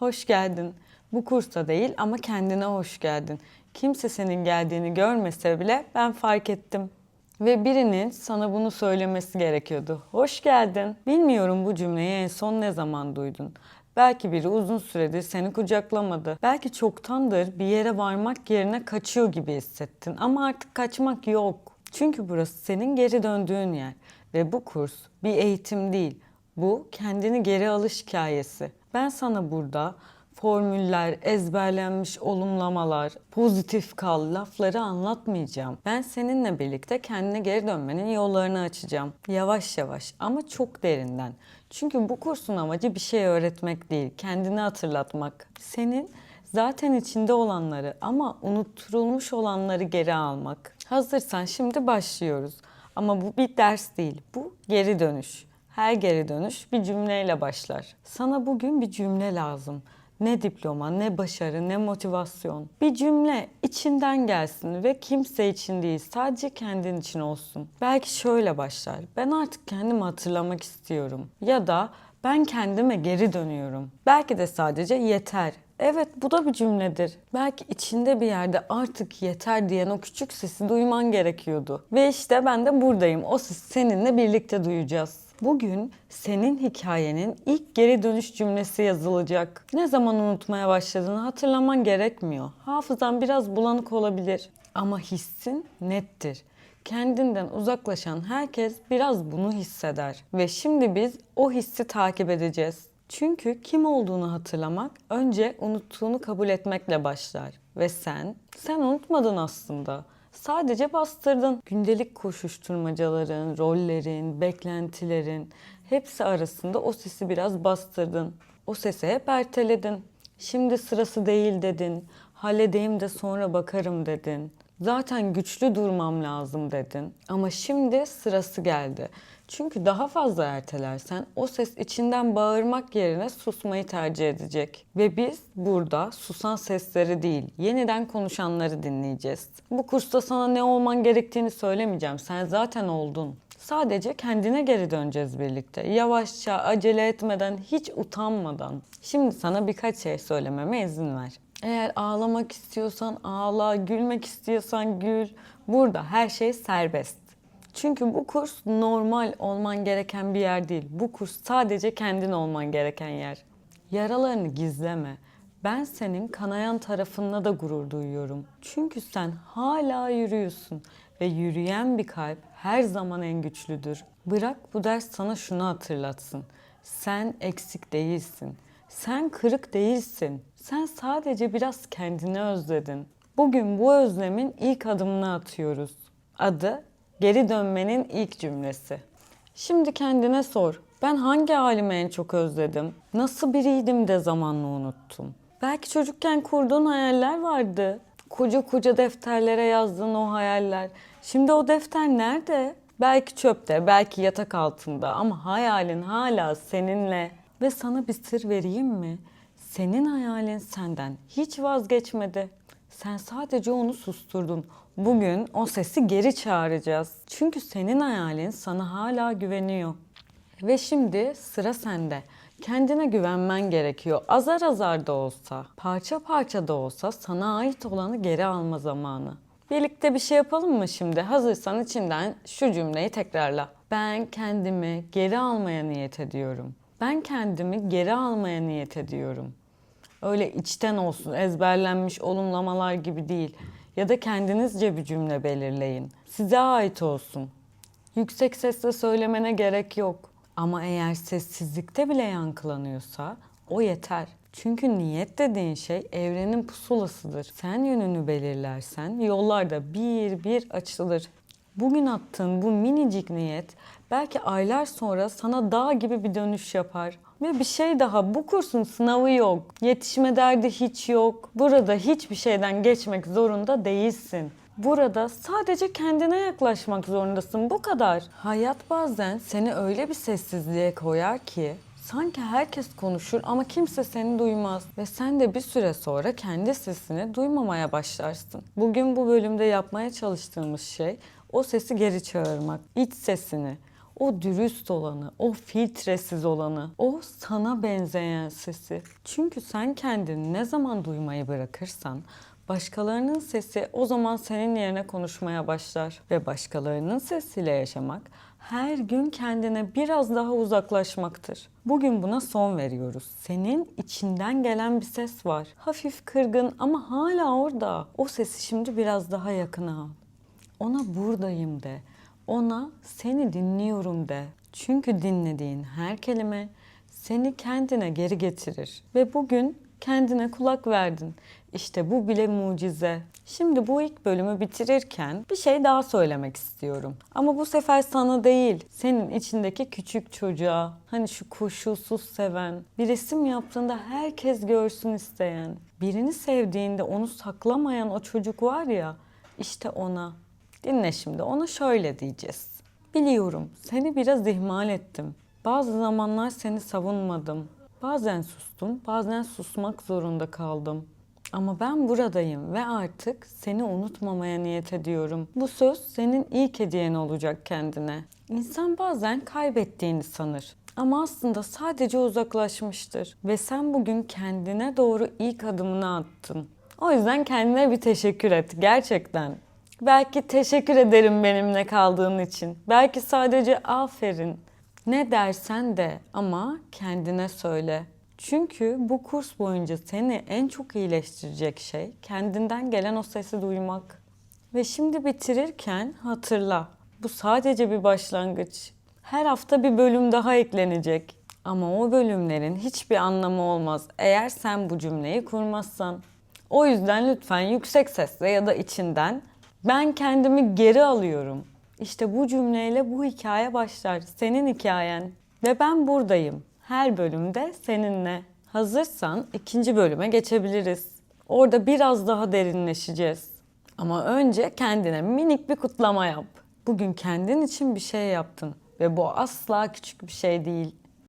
Hoş geldin. Bu kursa değil ama kendine hoş geldin. Kimse senin geldiğini görmese bile ben fark ettim. Ve birinin sana bunu söylemesi gerekiyordu. Hoş geldin. Bilmiyorum bu cümleyi en son ne zaman duydun. Belki biri uzun süredir seni kucaklamadı. Belki çoktandır bir yere varmak yerine kaçıyor gibi hissettin. Ama artık kaçmak yok. Çünkü burası senin geri döndüğün yer. Ve bu kurs bir eğitim değil. Bu kendini geri alış hikayesi. Ben sana burada formüller, ezberlenmiş olumlamalar, pozitif kal lafları anlatmayacağım. Ben seninle birlikte kendine geri dönmenin yollarını açacağım. Yavaş yavaş ama çok derinden. Çünkü bu kursun amacı bir şey öğretmek değil, kendini hatırlatmak. Senin zaten içinde olanları ama unutturulmuş olanları geri almak. Hazırsan şimdi başlıyoruz. Ama bu bir ders değil, bu geri dönüş. Her geri dönüş bir cümleyle başlar. Sana bugün bir cümle lazım. Ne diploma, ne başarı, ne motivasyon. Bir cümle içinden gelsin ve kimse için değil, sadece kendin için olsun. Belki şöyle başlar. Ben artık kendimi hatırlamak istiyorum. Ya da ben kendime geri dönüyorum. Belki de sadece yeter. Evet bu da bir cümledir. Belki içinde bir yerde artık yeter diyen o küçük sesi duyman gerekiyordu. Ve işte ben de buradayım. O sesi seninle birlikte duyacağız. Bugün senin hikayenin ilk geri dönüş cümlesi yazılacak. Ne zaman unutmaya başladığını hatırlaman gerekmiyor. Hafızan biraz bulanık olabilir ama hissin nettir. Kendinden uzaklaşan herkes biraz bunu hisseder ve şimdi biz o hissi takip edeceğiz. Çünkü kim olduğunu hatırlamak önce unuttuğunu kabul etmekle başlar ve sen sen unutmadın aslında. Sadece bastırdın. Gündelik koşuşturmacaların, rollerin, beklentilerin hepsi arasında o sesi biraz bastırdın. O sesi hep erteledin. Şimdi sırası değil dedin. Halledeyim de sonra bakarım dedin. Zaten güçlü durmam lazım dedin. Ama şimdi sırası geldi. Çünkü daha fazla ertelersen o ses içinden bağırmak yerine susmayı tercih edecek. Ve biz burada susan sesleri değil, yeniden konuşanları dinleyeceğiz. Bu kursta sana ne olman gerektiğini söylemeyeceğim. Sen zaten oldun. Sadece kendine geri döneceğiz birlikte. Yavaşça, acele etmeden, hiç utanmadan. Şimdi sana birkaç şey söylememe izin ver. Eğer ağlamak istiyorsan ağla, gülmek istiyorsan gül. Burada her şey serbest. Çünkü bu kurs normal olman gereken bir yer değil. Bu kurs sadece kendin olman gereken yer. Yaralarını gizleme. Ben senin kanayan tarafınla da gurur duyuyorum. Çünkü sen hala yürüyorsun ve yürüyen bir kalp her zaman en güçlüdür. Bırak bu ders sana şunu hatırlatsın. Sen eksik değilsin. Sen kırık değilsin. Sen sadece biraz kendini özledin. Bugün bu özlemin ilk adımını atıyoruz. Adı geri dönmenin ilk cümlesi. Şimdi kendine sor. Ben hangi halimi en çok özledim? Nasıl biriydim de zamanla unuttum? Belki çocukken kurduğun hayaller vardı. Koca koca defterlere yazdığın o hayaller. Şimdi o defter nerede? Belki çöpte, belki yatak altında ama hayalin hala seninle. Ve sana bir sır vereyim mi? Senin hayalin senden hiç vazgeçmedi. Sen sadece onu susturdun. Bugün o sesi geri çağıracağız. Çünkü senin hayalin sana hala güveniyor. Ve şimdi sıra sende. Kendine güvenmen gerekiyor. Azar azar da olsa, parça parça da olsa sana ait olanı geri alma zamanı. Birlikte bir şey yapalım mı şimdi? Hazırsan içinden şu cümleyi tekrarla. Ben kendimi geri almaya niyet ediyorum. Ben kendimi geri almaya niyet ediyorum. Öyle içten olsun, ezberlenmiş olumlamalar gibi değil. Ya da kendinizce bir cümle belirleyin. Size ait olsun. Yüksek sesle söylemene gerek yok. Ama eğer sessizlikte bile yankılanıyorsa o yeter. Çünkü niyet dediğin şey evrenin pusulasıdır. Sen yönünü belirlersen yollar da bir bir açılır. Bugün attığın bu minicik niyet belki aylar sonra sana dağ gibi bir dönüş yapar. Ve bir şey daha bu kursun sınavı yok. Yetişme derdi hiç yok. Burada hiçbir şeyden geçmek zorunda değilsin. Burada sadece kendine yaklaşmak zorundasın. Bu kadar. Hayat bazen seni öyle bir sessizliğe koyar ki sanki herkes konuşur ama kimse seni duymaz ve sen de bir süre sonra kendi sesini duymamaya başlarsın. Bugün bu bölümde yapmaya çalıştığımız şey o sesi geri çağırmak, iç sesini, O dürüst olanı, o filtresiz olanı, o sana benzeyen sesi. Çünkü sen kendini ne zaman duymayı bırakırsan başkalarının sesi o zaman senin yerine konuşmaya başlar ve başkalarının sesiyle yaşamak her gün kendine biraz daha uzaklaşmaktır. Bugün buna son veriyoruz. Senin içinden gelen bir ses var. Hafif kırgın ama hala orada. O sesi şimdi biraz daha yakına al. Ona buradayım de. Ona seni dinliyorum de. Çünkü dinlediğin her kelime seni kendine geri getirir. Ve bugün kendine kulak verdin. İşte bu bile mucize. Şimdi bu ilk bölümü bitirirken bir şey daha söylemek istiyorum. Ama bu sefer sana değil, senin içindeki küçük çocuğa, hani şu koşulsuz seven, bir resim yaptığında herkes görsün isteyen, birini sevdiğinde onu saklamayan o çocuk var ya, işte ona. Dinle şimdi, ona şöyle diyeceğiz. Biliyorum, seni biraz ihmal ettim. Bazı zamanlar seni savunmadım. Bazen sustum, bazen susmak zorunda kaldım. Ama ben buradayım ve artık seni unutmamaya niyet ediyorum. Bu söz senin ilk hediyen olacak kendine. İnsan bazen kaybettiğini sanır. Ama aslında sadece uzaklaşmıştır. Ve sen bugün kendine doğru ilk adımını attın. O yüzden kendine bir teşekkür et gerçekten. Belki teşekkür ederim benimle kaldığın için. Belki sadece aferin. Ne dersen de ama kendine söyle. Çünkü bu kurs boyunca seni en çok iyileştirecek şey kendinden gelen o sesi duymak. Ve şimdi bitirirken hatırla. Bu sadece bir başlangıç. Her hafta bir bölüm daha eklenecek. Ama o bölümlerin hiçbir anlamı olmaz eğer sen bu cümleyi kurmazsan. O yüzden lütfen yüksek sesle ya da içinden ben kendimi geri alıyorum. İşte bu cümleyle bu hikaye başlar. Senin hikayen. Ve ben buradayım. Her bölümde seninle. Hazırsan ikinci bölüme geçebiliriz. Orada biraz daha derinleşeceğiz. Ama önce kendine minik bir kutlama yap. Bugün kendin için bir şey yaptın ve bu asla küçük bir şey değil.